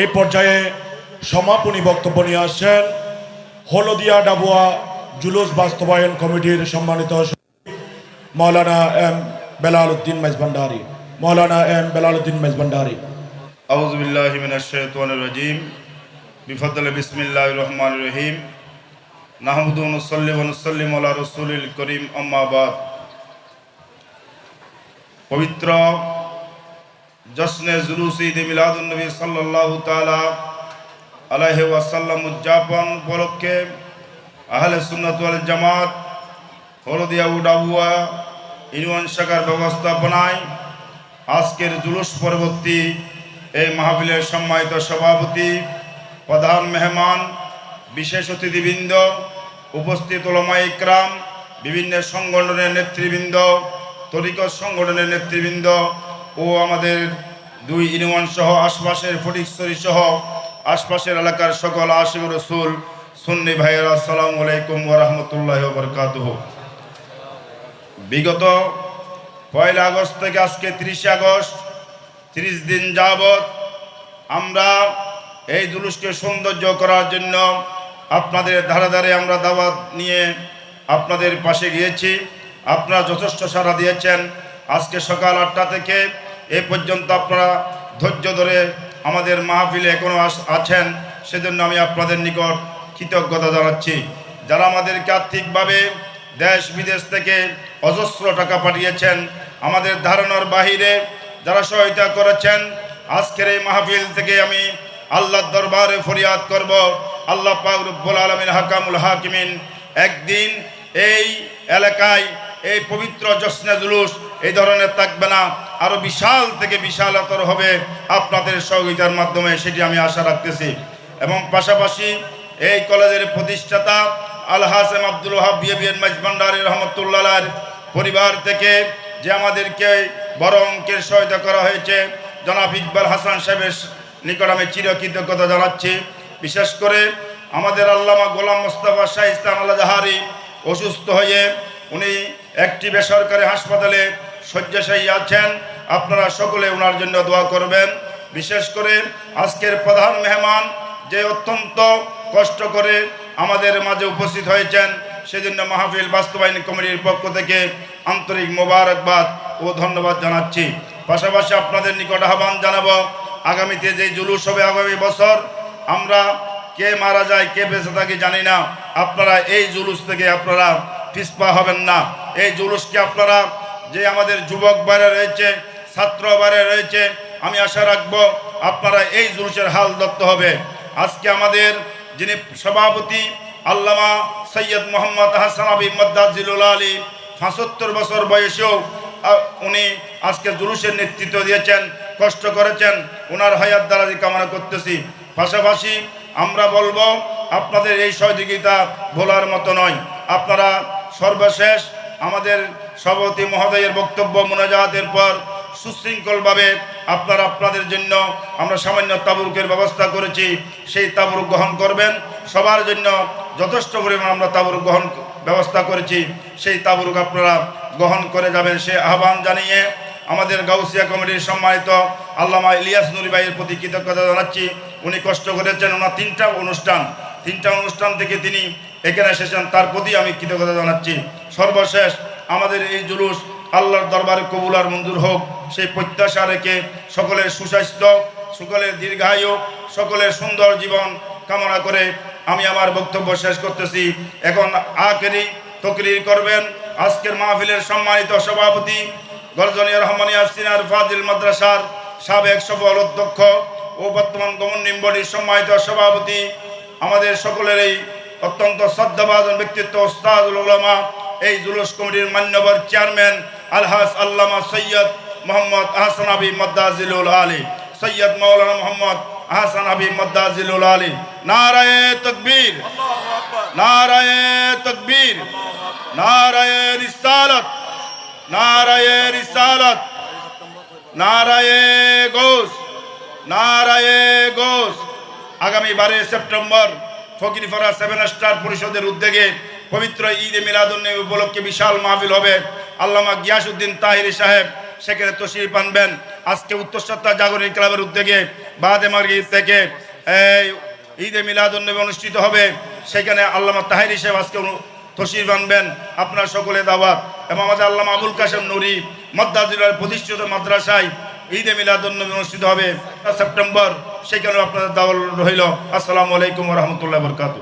এই পর্যায়ে সমাপনী বক্তব্য নিয়ে আসছেন হলদিয়া ডাবুয়া জুলুস বাস্তবায়ন কমিটির সম্মানিত মৌলানা এম বেলাল উদ্দিন মেজভান্ডারি মৌলানা এম বেলাল উদ্দিন মেজভান্ডারি আউজ বিল্লাহ মিনাশ-শাইতানির রাজিম বিফদল বিসমিল্লাহির রহিম। নাহমুদু ওয়া নুসাল্লি ওয়া নুসাল্লিমু আলা রাসূলিল করিম, আম্মা বাদ। পবিত্র জশ্নে জুলুস ঈদ মিলাদুন নবী সাল্লাল্লাহু তাআলা আলাইহি ওয়াসাল্লাম উদযাপন উপলক্ষে আহলে সুন্নাত জামাত হলদিয়া উডাবুয়া ইউনিয়ন শাখার ব্যবস্থাপনায় আজকের জুলুস পরবর্তী এই মাহফিলের সম্মানিত সভাপতি প্রধান মেহমান বিশেষ অতিথিবৃন্দ উপস্থিত ওলামা ইকরাম বিভিন্ন সংগঠনের নেতৃবৃন্দ তরিকত সংগঠনের নেতৃবৃন্দ ও আমাদের দুই ইউনিয়ন সহ, আশপাশের ফটিকস্তরী সহ, আশপাশের এলাকার সকল আশিক রসুল, সুন্নি ভাইয়েরা, আসসালামু আলাইকুম ওরহমতুল্লাহ বরকাতুহ। বিগত পয়লা আগস্ট থেকে আজকে তিরিশে আগস্ট, তিরিশ দিন যাবৎ আমরা এই জুলুসকে সৌন্দর্য করার জন্য আপনাদের ধারে ধারে আমরা দাওয়াত নিয়ে আপনাদের পাশে গিয়েছি। আপনারা যথেষ্ট সাড়া দিয়েছেন। আজকে সকাল আটটা থেকে এ পর্যন্ত আপনারা ধৈর্য ধরে আমাদের মাহফিলে এখনও আছেন, সেজন্য আমি আপনাদের নিকট কৃতজ্ঞতা জানাচ্ছি। যারা আমাদেরকে আর্থিকভাবে দেশ, বিদেশ থেকে অজস্র টাকা পাঠিয়েছেন, আমাদের ধারণার বাহিরে যারা সহায়তা করেছেন, আজকের এই মাহফিল থেকে আমি আল্লাহর দরবারে ফরিয়াদ করব। আল্লাহ পাক রব্বুল আলমিন হাকামুল হাকিমিন একদিন এই এলাকায় এই পবিত্র জশ্নে জুলুস এই ধরনের থাকবে না। আরও বিশাল থেকে বিশালতর হবে আপনাদের সহযোগিতার মাধ্যমে, সেটি আমি আশা রাখতেছি। এবং পাশাপাশি এই কলেজের প্রতিষ্ঠাতা আল হাসেম আব্দুল ওহাব বিএবিএন মাইজবান্ডারি রহমতুল্লাহ পরিবার থেকে যে আমাদেরকে বড় অঙ্কের সহায়তা করা হয়েছে, জনাব ইকবাল হাসান সাহেবের নিকট আমি চিরকৃতজ্ঞতা জানাচ্ছি। বিশেষ করে আমাদের আল্লামা গোলাম মোস্তফা শাহ ইসলাম আল্লাহ জাহারি অসুস্থ হয়ে উনি একটি বেসরকারি হাসপাতালে শয্যাশায়ী আছেন। আপনারা সকলে ওনার জন্য দোয়া করবেন। বিশেষ করে আজকের প্রধান মেহমান যে অত্যন্ত কষ্ট করে আমাদের মাঝে উপস্থিত হয়েছেন, সেজন্য মাহফিল বাস্তবায়ন কমিটির পক্ষ থেকে আন্তরিক মোবারকবাদ ও ধন্যবাদ জানাচ্ছি। পাশাপাশি আপনাদের নিকট আহ্বান জানাব, আগামীতে যে জুলুস হবে আগামী বছর, আমরা কে মারা যায়, কে বেঁচে থাকি জানি না। আপনারা এই জুলুস থেকে আপনারা পিসপা হবেন না। এই জুলুসকে আপনারা যে আমাদের যুবক বাইরে রয়েছে ছাত্র বাইরে রয়েছে, আমি আশা রাখব আপনারা এই জুলুসের হাল ধরতে হবে। আজকে আমাদের যিনি সভাপতি, আল্লামা সৈয়দ মোহাম্মদ হাসান আবি মদ্দাজিলুল আলী, পঁচাত্তর বছর বয়সেও উনি আজকে জুলুসের নেতৃত্ব দিয়েছেন, কষ্ট করেছেন ওনার হায়াত দ্বারাজি কামনা করতেছি। পাশাপাশি আমরা বলব, আপনাদের এই সহযোগিতা ভোলার মতো নয়। আপনারা সর্বশেষ আমাদের সভাপতি মহোদয়ের বক্তব্য, মোনাজাতের পর সুশৃঙ্খলভাবে আপনার আপনাদের জন্য আমরা সামান্য তাবুরুকের ব্যবস্থা করেছি, সেই তাবুরুক গ্রহণ করবেন। সবার জন্য যথেষ্ট পরিমাণ আমরা তাবুরুক গ্রহণ ব্যবস্থা করেছি, সেই তাবুরুক আপনারা গ্রহণ করে যাবেন, সে আহ্বান জানিয়ে আমাদের গাউসিয়া কমিটির সম্মানিত আল্লামা ইলিয়াস নুরি ভাইয়ের প্রতি কৃতজ্ঞতা জানাচ্ছি। উনি কষ্ট করেছেন, ওনার তিনটা অনুষ্ঠান তিনটা অনুষ্ঠান থেকে তিনি এখানে এসেছেন, তার প্রতি আমি কৃতজ্ঞতা জানাচ্ছি। সর্বশেষ আমাদের এই জুলুস আল্লাহর দরবারে কবুল আর মঞ্জুর হোক। সেই প্রত্যাশা রেখে সকলের সুস্বাস্থ্য, সকলের দীর্ঘায়ু, সকলের সুন্দর জীবন কামনা করে আমি আমার বক্তব্য শেষ করতেছি। এখন আখেরি তকরির করবেন আজকের মাহফিলের সম্মানিত সভাপতি গর্জনীয় রহমানিয়া সিনার ফাজিল মাদ্রাসার সাবেক সফল অধ্যক্ষ ও বর্তমান গভর্নিং বডির সম্মানিত সভাপতি, আমাদের সকলের এই অত্যন্ত শ্রদ্ধাভাজন ব্যক্তিত্ব ওস্তাদুল উলামা, এই জুলুস কমিটির মান্যবর চেয়ারম্যান আলহাস আল্লামা সৈয়দ মোহাম্মদ আহসান আবি মদ্দাজিলুল আলী, সৈয়দ মৌলানা মোহাম্মদ আহসান আবি মদ্দাজিলুল আলী। নারায়ে তকবীর নারায়ে তকবীর, নারায়ে রিসালত নারায়ে রিসালত, নারায়ে ঘোষ নারায়ে ঘোষ আগামী বারোই সেপ্টেম্বর ফকিরফরা সেভেন স্টার পরিষদের উদ্যোগে পবিত্র ঈদ মিলাদুন্নবী উপলক্ষে বিশাল মাহফিল হবে। আল্লামা গিয়াসউদ্দিন তাহিরি সাহেব সেখানে তশরিফ আনবেন। আজকে উত্তর সত্তা জাগরণী ক্লাবের উদ্যোগে বাদে মার্গি থেকে এই ঈদে মিলাদুন্নবী অনুষ্ঠিত হবে। সেখানে আল্লামা তাহির হিসেবে আজকে তশরিফ আনবেন। আপনার সকলে দাওয়াত। এবং আমাদের আল্লামা আবুল কাসেম নুরি মদ্দাজিলার প্রতিষ্ঠিত মাদ্রাসায় ঈদে মিলাদুন্নবী অনুষ্ঠিত হবে। সেপ্টেম্বর, সেখানেও আপনাদের দাওয়াত রইল। আসসালামু আলাইকুম রহমতুল্লাহ বরকাতু